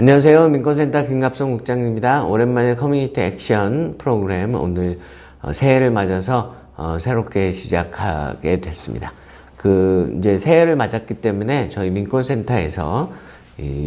안녕하세요. 민권센터 김갑성 국장입니다. 오랜만에 커뮤니티 액션 프로그램 오늘 어, 새해를 맞아서 어, 새롭게 시작하게 됐습니다. 그 이제 새해를 맞았기 때문에 저희 민권센터에서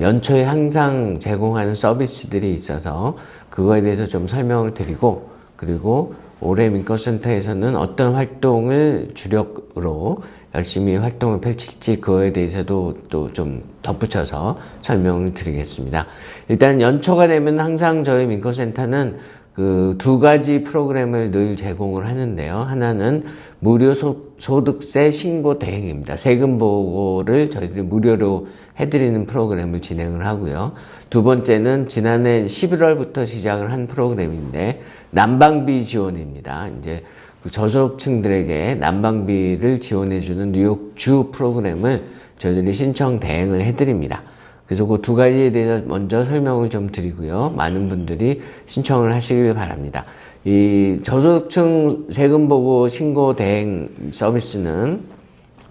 연초에 항상 제공하는 서비스들이 있어서 그거에 대해서 좀 설명을 드리고 그리고 올해 민권센터에서는 어떤 활동을 주력으로 열심히 활동을 펼칠지 그거에 대해서도 또 좀 덧붙여서 설명을 드리겠습니다. 일단 연초가 되면 항상 저희 민권센터는 그 두 가지 프로그램을 늘 제공을 하는데요. 하나는 무료 소, 득세 신고 대행입니다. 세금 보고를 저희들이 무료로 해드리는 프로그램을 진행을 하고요. 두 번째는 지난해 11월부터 시작을 한 프로그램인데 난방비 지원입니다. 이제 그 저소득층들에게 난방비를 지원해주는 뉴욕 주 프로그램을 저희들이 신청 대행을 해드립니다. 그래서 그 두 가지에 대해서 먼저 설명을 좀 드리고요. 많은 분들이 신청을 하시길 바랍니다. 이 저소득층 세금 보고 신고 대행 서비스는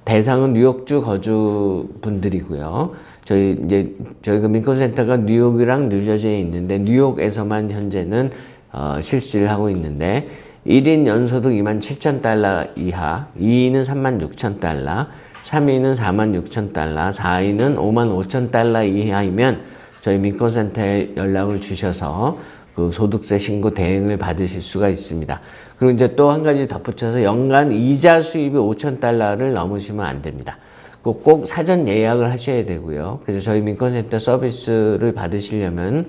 대상은 뉴욕주 거주 분들이고요. 저희 이제 저희가 민권센터가 뉴욕이랑 뉴저지에 있는데 뉴욕에서만 현재는 어, 실시를 하고 있는데 1인 연소득 2만 7천 달러 이하, 2인은 3만 6천 달러, 3인은 4만 6천 달러, 4인은 5만 5천 달러 이하이면 저희 민권센터에 연락을 주셔서 그 소득세 신고 대행을 받으실 수가 있습니다. 그리고 이제 또 한 가지 덧붙여서 연간 이자 수입이 5천 달러를 넘으시면 안 됩니다. 꼭 사전 예약을 하셔야 되고요. 그래서 저희 민권센터 서비스를 받으시려면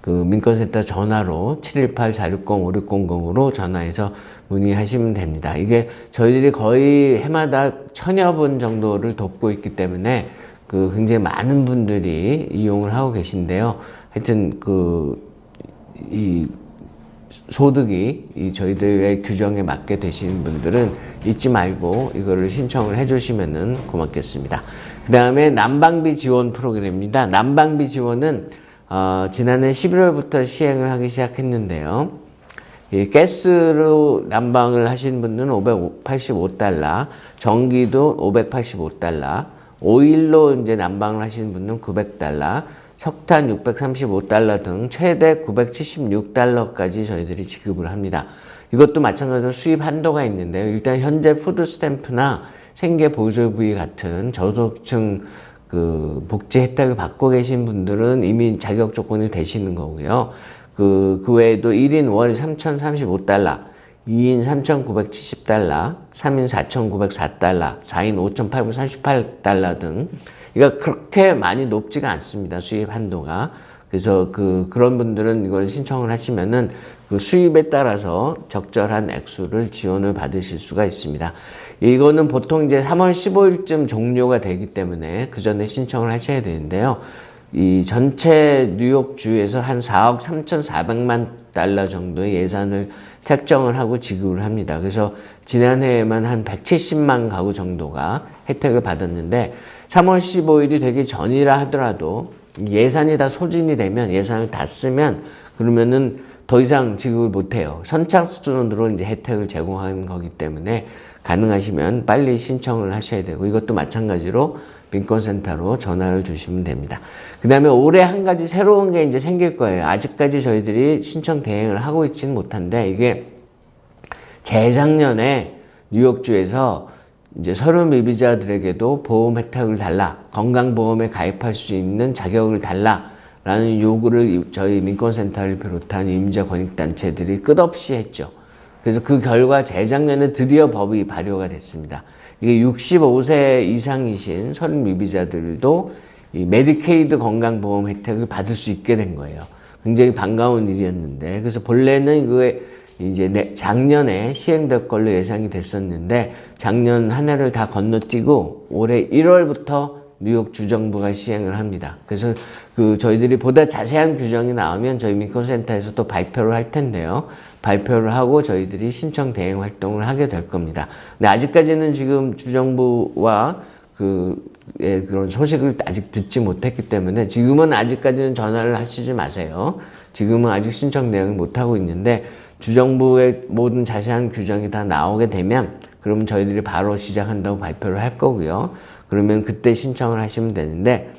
그 민권센터 전화로 718-460-5600으로 전화해서 문의하시면 됩니다. 이게 저희들이 거의 해마다 천여 분 정도를 돕고 있기 때문에 그 굉장히 많은 분들이 이용을 하고 계신데요. 하여튼 그 이 소득이 이 저희들의 규정에 맞게 되시는 분들은 잊지 말고 이거를 신청을 해주시면 고맙겠습니다. 그 다음에 난방비 지원 프로그램입니다. 난방비 지원은 어, 지난해 11월부터 시행을 하기 시작했는데요. 이 가스로 난방을 하시는 분들은 585달러, 전기도 585달러, 오일로 이제 난방을 하시는 분들은 900달러, 석탄 635달러 등 최대 976달러까지 저희들이 지급을 합니다. 이것도 마찬가지로 수입 한도가 있는데요. 일단 현재 푸드 스탬프나 생계 보조부위 같은 저소득층 그 복지 혜택을 받고 계신 분들은 이미 자격 조건이 되시는 거고요. 그, 그 외에도 1인 월 3,035달러, 2인 3,970달러, 3인 4,904달러, 4인 5,838달러 등, 이거 그렇게 많이 높지가 않습니다. 수입 한도가. 그래서 그, 그런 분들은 이걸 신청을 하시면은 그 수입에 따라서 적절한 액수를 지원을 받으실 수가 있습니다. 이거는 보통 이제 3월 15일쯤 종료가 되기 때문에 그 전에 신청을 하셔야 되는데요. 이 전체 뉴욕주에서 한 4억 3,400만 달러 정도의 예산을 책정을 하고 지급을 합니다. 그래서 지난해에만 한 170만 가구 정도가 혜택을 받았는데 3월 15일이 되기 전이라 하더라도 예산이 다 소진이 되면 예산을 다 쓰면 그러면은 더 이상 지급을 못해요. 선착순으로 이제 혜택을 제공하는 거기 때문에 가능하시면 빨리 신청을 하셔야 되고 이것도 마찬가지로 민권센터로 전화를 주시면 됩니다. 그 다음에 올해 한 가지 새로운 게 이제 생길 거예요. 아직까지 저희들이 신청 대행을 하고 있지는 못한데 이게 재작년에 뉴욕주에서 이제 서류 미비자들에게도 보험 혜택을 달라, 건강보험에 가입할 수 있는 자격을 달라, 라는 요구를 저희 민권센터를 비롯한 임자 권익단체들이 끝없이 했죠. 그래서 그 결과 재작년에 드디어 법이 발효가 됐습니다. 이게 65세 이상이신 서른 미비자들도 이 메디케이드 건강보험 혜택을 받을 수 있게 된 거예요. 굉장히 반가운 일이었는데 그래서 본래는 그게 이제 작년에 시행될 걸로 예상이 됐었는데 작년 한 해를 다 건너뛰고 올해 1월부터 뉴욕 주정부가 시행을 합니다. 그래서 그 저희들이 보다 자세한 규정이 나오면 저희 민권센터에서 또 발표를 할 텐데요. 발표를 하고 저희들이 신청 대행 활동을 하게 될 겁니다. 근데 아직까지는 지금 주정부와 그, 예, 그런 소식을 아직 듣지 못했기 때문에 지금은 아직까지는 전화를 하시지 마세요. 지금은 아직 신청 대응을 못하고 있는데 주정부의 모든 자세한 규정이 다 나오게 되면 그러면 저희들이 바로 시작한다고 발표를 할 거고요. 그러면 그때 신청을 하시면 되는데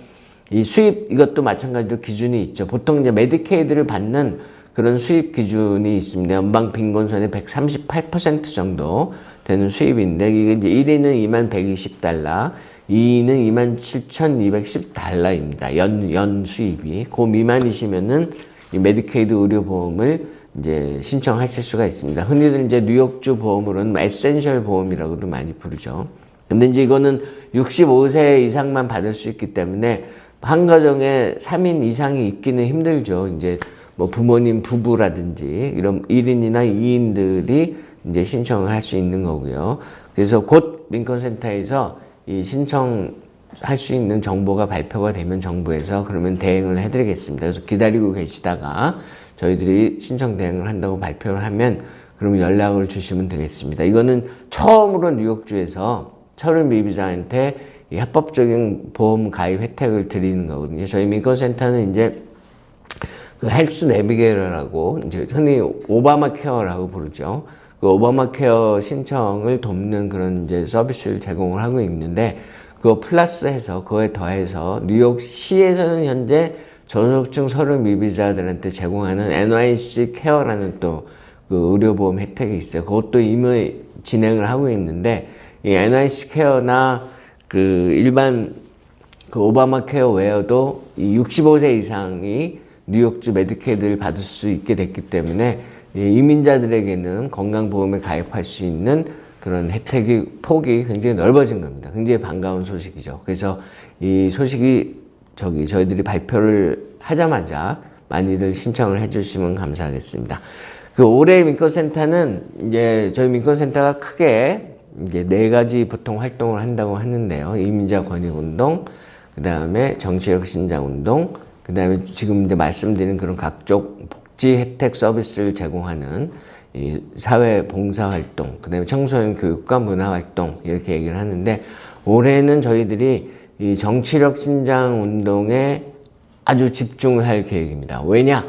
이 수입 이것도 마찬가지로 기준이 있죠. 보통 이제 메디케이드를 받는 그런 수입 기준이 있습니다. 연방 빈곤선의 138% 정도 되는 수입인데 이게 이제 1위는 2만 120달러, 2위는 2만 7,210달러입니다. 연, 연 수입이. 그 미만이시면은 이 메디케이드 의료보험을 이제 신청하실 수가 있습니다. 흔히들 이제 뉴욕주 보험으로는 에센셜 보험이라고도 많이 부르죠. 근데 이제 이거는 65세 이상만 받을 수 있기 때문에 한 가정에 3인 이상이 있기는 힘들죠. 이제 뭐 부모님 부부라든지 이런 1인이나 2인들이 이제 신청을 할 수 있는 거고요. 그래서 곧 민권센터에서 이 신청할 수 있는 정보가 발표가 되면 정부에서 그러면 대행을 해드리겠습니다. 그래서 기다리고 계시다가 저희들이 신청 대행을 한다고 발표를 하면 그러면 연락을 주시면 되겠습니다. 이거는 처음으로 뉴욕주에서 철을 미비자한테 이 합법적인 보험 가입 혜택을 드리는 거거든요. 저희 민권센터는 이제 그 헬스 내비게이터라고 이제 흔히 오바마 케어라고 부르죠. 그 오바마 케어 신청을 돕는 그런 이제 서비스를 제공을 하고 있는데 그거 플러스해서 그거에 더해서 뉴욕시에서는 현재 저소득층 서류 미비자들한테 제공하는 NYC 케어라는 또 그 의료보험 혜택이 있어요. 그것도 이미 진행을 하고 있는데 이 NYC 케어나 그 일반 그 오바마 케어 외에도 이 65세 이상이 뉴욕주 메디케이드를 받을 수 있게 됐기 때문에 이민자들에게는 건강보험에 가입할 수 있는 그런 혜택이 폭이 굉장히 넓어진 겁니다. 굉장히 반가운 소식이죠. 그래서 이 소식이 저기 저희들이 발표를 하자마자 많이들 신청을 해주시면 감사하겠습니다. 그 올해 민권센터는 이제 저희 민권센터가 크게 이제 네 가지 보통 활동을 한다고 하는데요. 이민자 권익운동, 그 다음에 정치적 신장운동, 그 다음에 지금 이제 말씀드린 그런 각종 복지 혜택 서비스를 제공하는 이 사회 봉사 활동, 그 다음에 청소년 교육과 문화 활동, 이렇게 얘기를 하는데, 올해는 저희들이 이 정치력 신장 운동에 아주 집중을 할 계획입니다. 왜냐?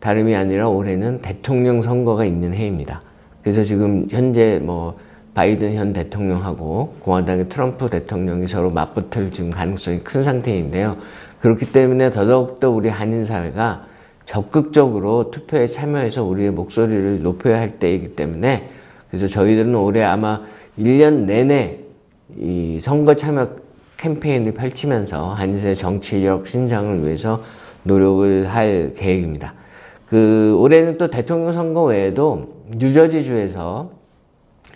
다름이 아니라 올해는 대통령 선거가 있는 해입니다. 그래서 지금 현재 뭐 바이든 현 대통령하고 공화당의 트럼프 대통령이 서로 맞붙을 지금 가능성이 큰 상태인데요. 그렇기 때문에 더더욱더 우리 한인 사회가 적극적으로 투표에 참여해서 우리의 목소리를 높여야 할 때이기 때문에 그래서 저희들은 올해 아마 1년 내내 이 선거 참여 캠페인을 펼치면서 한인사회 정치력 신장을 위해서 노력을 할 계획입니다. 그 올해는 또 대통령 선거 외에도 뉴저지주에서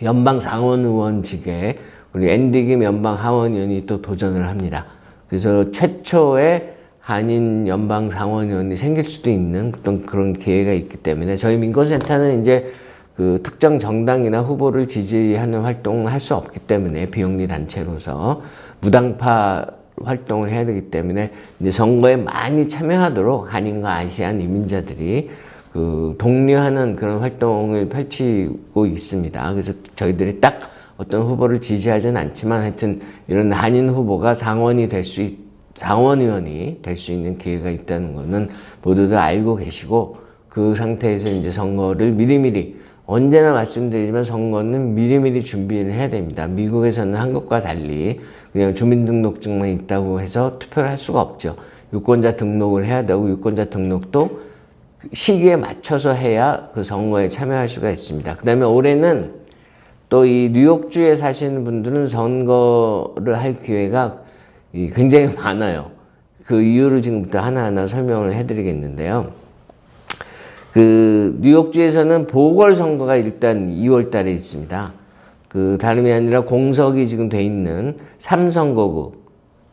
연방 상원 의원직에 우리 앤디 김 연방 하원 의원이 또 도전을 합니다. 그래서 최초의 한인 연방 상원 의원이 생길 수도 있는 어떤 그런 기회가 있기 때문에 저희 민권센터는 이제 그 특정 정당이나 후보를 지지하는 활동을 할수 없기 때문에 비영리 단체로서 무당파 활동을 해야 되기 때문에 이제 선거에 많이 참여하도록 한인과 아시안 이민자들이 그 독려하는 그런 활동을 펼치고 있습니다. 그래서 저희들이 딱 어떤 후보를 지지하지는 않지만 하여튼 이런 한인 후보가 상원이 될 수 있, 상원 의원이 될 수 있는 기회가 있다는 것은 모두들 알고 계시고 그 상태에서 이제 선거를 미리미리 언제나 말씀드리지만 선거는 미리미리 준비를 해야 됩니다. 미국에서는 한국과 달리 그냥 주민등록증만 있다고 해서 투표를 할 수가 없죠. 유권자 등록을 해야 되고 유권자 등록도 시기에 맞춰서 해야 그 선거에 참여할 수가 있습니다. 그 다음에 올해는 또 이 뉴욕주에 사시는 분들은 선거를 할 기회가 굉장히 많아요. 그 이유를 지금부터 하나하나 설명을 해드리겠는데요. 그 뉴욕주에서는 보궐선거가 일단 2월 달에 있습니다. 그 다름이 아니라 공석이 지금 돼 있는 3선거구,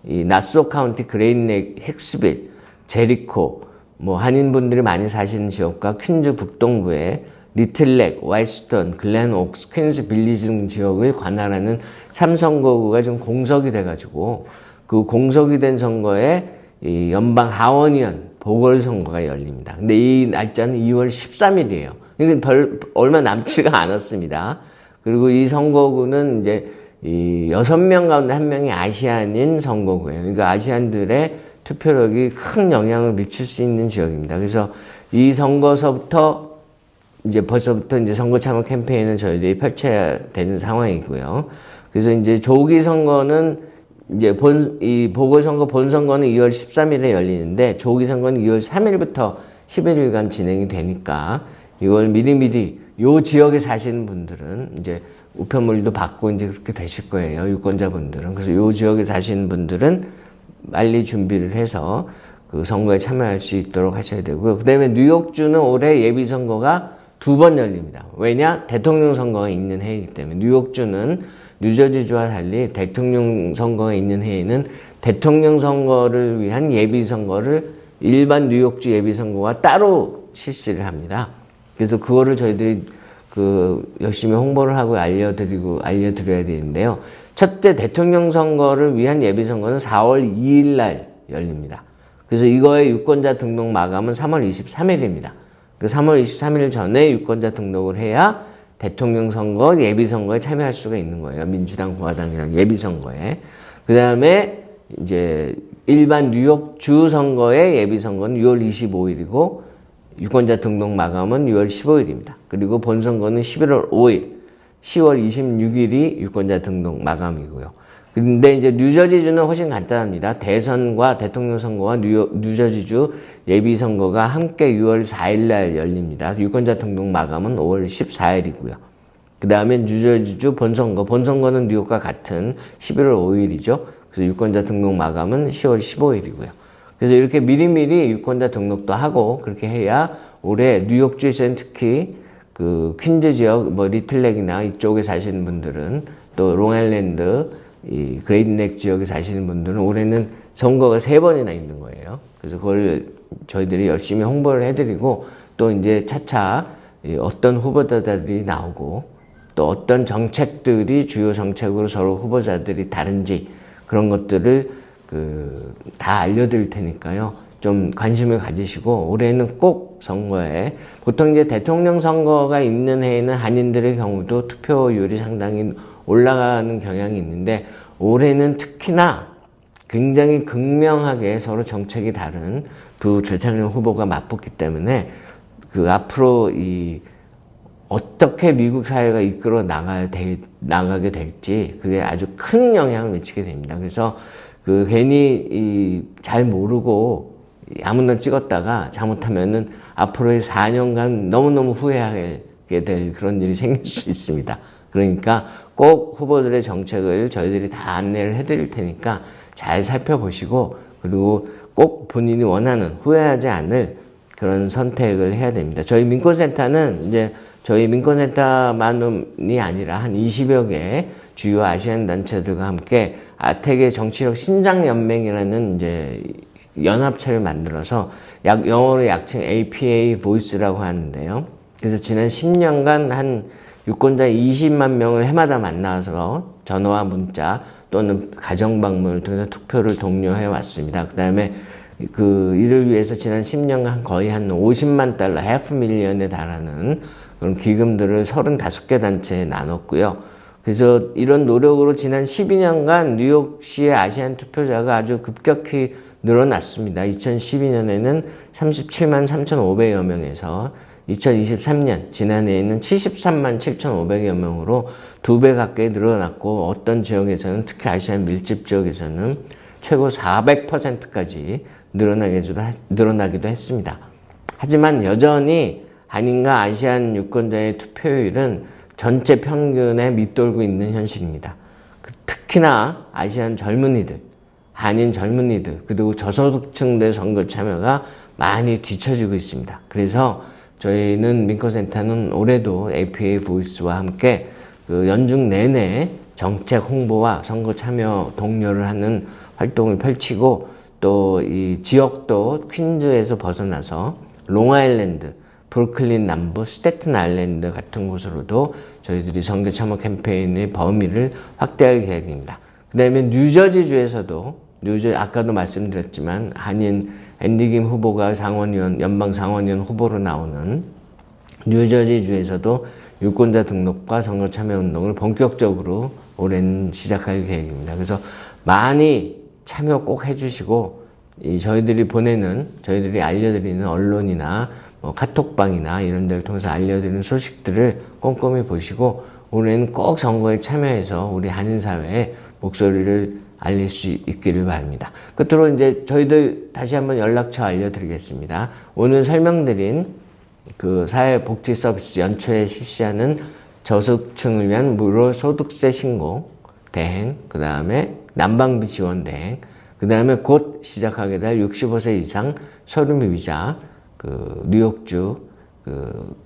이 나스로 카운티 그레인넥 헥스빌, 제리코, 뭐 한인분들이 많이 사시는 지역과 퀸즈 북동부의 리틀렉, 와이스턴, 글렌 옥스, 퀸즈 빌리지 등 지역을 관할하는 3선거구가 지금 공석이 돼가지고 그 공석이 된 선거에 이 연방 하원의원 보궐선거가 열립니다. 근데 이 날짜는 2월 13일이에요. 이게 별, 얼마 남지가 않았습니다. 그리고 이 선거구는 이제 이 여섯 명 가운데 한 명이 아시안인 선거구예요. 그러니까 아시안들의 투표력이 큰 영향을 미칠 수 있는 지역입니다. 그래서 이 선거서부터 이제 벌써부터 이제 선거 참여 캠페인을 저희들이 펼쳐야 되는 상황이고요. 그래서 이제 조기 선거는 이제 본, 이 보궐선거 본선거는 2월 13일에 열리는데 조기 선거는 2월 3일부터 11일간 진행이 되니까 이걸 미리미리 요 지역에 사시는 분들은 이제 우편물도 받고 이제 그렇게 되실 거예요. 유권자분들은. 그래서 요 지역에 사시는 분들은 빨리 준비를 해서 그 선거에 참여할 수 있도록 하셔야 되고요. 그 다음에 뉴욕주는 올해 예비선거가 두 번 열립니다. 왜냐? 대통령 선거가 있는 해이기 때문에. 뉴욕주는 뉴저지주와 달리 대통령 선거가 있는 해에는 대통령 선거를 위한 예비 선거를 일반 뉴욕주 예비 선거와 따로 실시를 합니다. 그래서 그거를 저희들이 그 열심히 홍보를 하고 알려드리고 알려드려야 되는데요. 첫째 대통령 선거를 위한 예비 선거는 4월 2일 날 열립니다. 그래서 이거의 유권자 등록 마감은 3월 23일입니다. 그 3월 23일 전에 유권자 등록을 해야 대통령 선거 예비 선거에 참여할 수가 있는 거예요. 민주당, 공화당이랑 예비 선거에. 그 다음에 이제 일반 뉴욕 주 선거의 예비 선거는 6월 25일이고 유권자 등록 마감은 6월 15일입니다. 그리고 본선거는 11월 5일, 10월 26일이 유권자 등록 마감이고요. 근데 이제 뉴저지주는 훨씬 간단합니다. 대선과 대통령 선거와 뉴, 뉴저지주 예비 선거가 함께 6월 4일 날 열립니다. 유권자 등록 마감은 5월 14일이고요. 그 다음에 뉴저지주 본선거, 본선거는 뉴욕과 같은 11월 5일이죠. 그래서 유권자 등록 마감은 10월 15일이고요. 그래서 이렇게 미리미리 유권자 등록도 하고 그렇게 해야 올해 뉴욕주에서는 특히 그 퀸즈 지역, 뭐 리틀렉이나 이쪽에 사시는 분들은 또 롱아일랜드, 이 그레이트넥 지역에 사시는 분들은 올해는 선거가 세 번이나 있는 거예요. 그래서 그걸 저희들이 열심히 홍보를 해드리고 또 이제 차차 어떤 후보자들이 나오고 또 어떤 정책들이 주요 정책으로 서로 후보자들이 다른지 그런 것들을 그 다 알려드릴 테니까요. 좀 관심을 가지시고 올해는 꼭 선거에 보통 이제 대통령 선거가 있는 해에는 한인들의 경우도 투표율이 상당히 올라가는 경향이 있는데 올해는 특히나 굉장히 극명하게 서로 정책이 다른 두 대통령 후보가 맞붙기 때문에 그 앞으로 이 어떻게 미국 사회가 이끌어 나가야 될, 나가게 될지 그게 아주 큰 영향을 미치게 됩니다. 그래서 그 괜히 이 잘 모르고 아무나 찍었다가 잘못하면은 앞으로의 4년간 너무너무 후회하게 될 그런 일이 생길 수 있습니다. 그러니까 꼭 후보들의 정책을 저희들이 다 안내를 해드릴 테니까 잘 살펴보시고 그리고 꼭 본인이 원하는 후회하지 않을 그런 선택을 해야 됩니다. 저희 민권센터는 이제 저희 민권센터만이 아니라 한 20여 개 주요 아시안 단체들과 함께 아텍의 정치력 신장 연맹이라는 이제 연합체를 만들어서 약, 영어로 약칭 APA 보이스라고 하는데요. 그래서 지난 10년간 한 유권자 20만 명을 해마다 만나서 전화와 문자 또는 가정 방문을 통해서 투표를 독려해 왔습니다. 그 다음에 그 이를 위해서 지난 10년간 거의 한 50만 달러, 해프 밀리언에 달하는 그런 기금들을 35개 단체에 나눴고요. 그래서 이런 노력으로 지난 12년간 뉴욕시의 아시안 투표자가 아주 급격히 늘어났습니다. 2012년에는 37만 3,500여 명에서 2023년 지난해에는 73만 7,500여 명으로 두 배 가까이 늘어났고 어떤 지역에서는 특히 아시안 밀집 지역에서는 최고 400%까지 늘어나기도, 늘어나기도 했습니다. 하지만 여전히 한인과 아시안 유권자의 투표율은 전체 평균에 밑돌고 있는 현실입니다. 그 특히나 아시안 젊은이들, 한인 젊은이들, 그리고 저소득층들 선거 참여가 많이 뒤처지고 있습니다. 그래서 저희는 민커센터는 올해도 APA 보이스와 함께 그 연중 내내 정책 홍보와 선거 참여 독려를 하는 활동을 펼치고 또 이 지역도 퀸즈에서 벗어나서 롱아일랜드, 브루클린 남부, 스테튼 아일랜드 같은 곳으로도 저희들이 선거 참여 캠페인의 범위를 확대할 계획입니다. 그 다음에 뉴저지주에서도 뉴저 아까도 말씀드렸지만 한인 앤디김 후보가 상원의원 연방 상원의원 후보로 나오는 뉴저지주에서도 유권자 등록과 선거 참여 운동을 본격적으로 올해는 시작할 계획입니다. 그래서 많이 참여 꼭 해주시고 저희들이 보내는 저희들이 알려드리는 언론이나 뭐 카톡방이나 이런 데를 통해서 알려드리는 소식들을 꼼꼼히 보시고 올해는 꼭 선거에 참여해서 우리 한인 사회에 목소리를 알릴 수 있기를 바랍니다. 끝으로 이제 저희들 다시 한번 연락처 알려드리겠습니다. 오늘 설명드린 그 사회복지 서비스 연초에 실시하는 저소득층을 위한 무료 소득세 신고 대행, 그 다음에 난방비 지원 대행, 그 다음에 곧 시작하게 될 65세 이상 소름이자 그 뉴욕주 그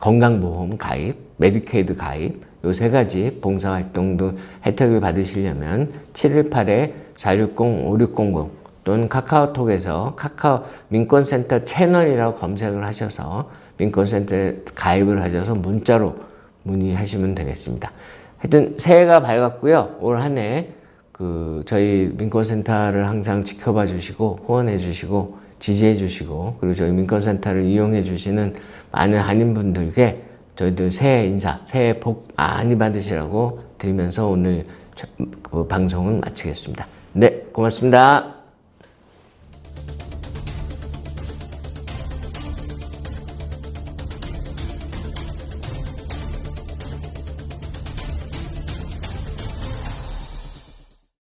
건강보험 가입, 메디케이드 가입, 요 세 가지 봉사활동도 혜택을 받으시려면 718-460-5600 또는 카카오톡에서 카카오 민권센터 채널이라고 검색을 하셔서 민권센터에 가입을 하셔서 문자로 문의하시면 되겠습니다. 하여튼 새해가 밝았고요. 올 한 해 그 저희 민권센터를 항상 지켜봐 주시고 후원해 주시고 지지해 주시고 그리고 저희 민권센터를 이용해 주시는 많은 한인분들께 저희들 새해 인사, 새해 복 많이 받으시라고 드리면서 오늘 저- 그 방송은 마치겠습니다. 네, 고맙습니다.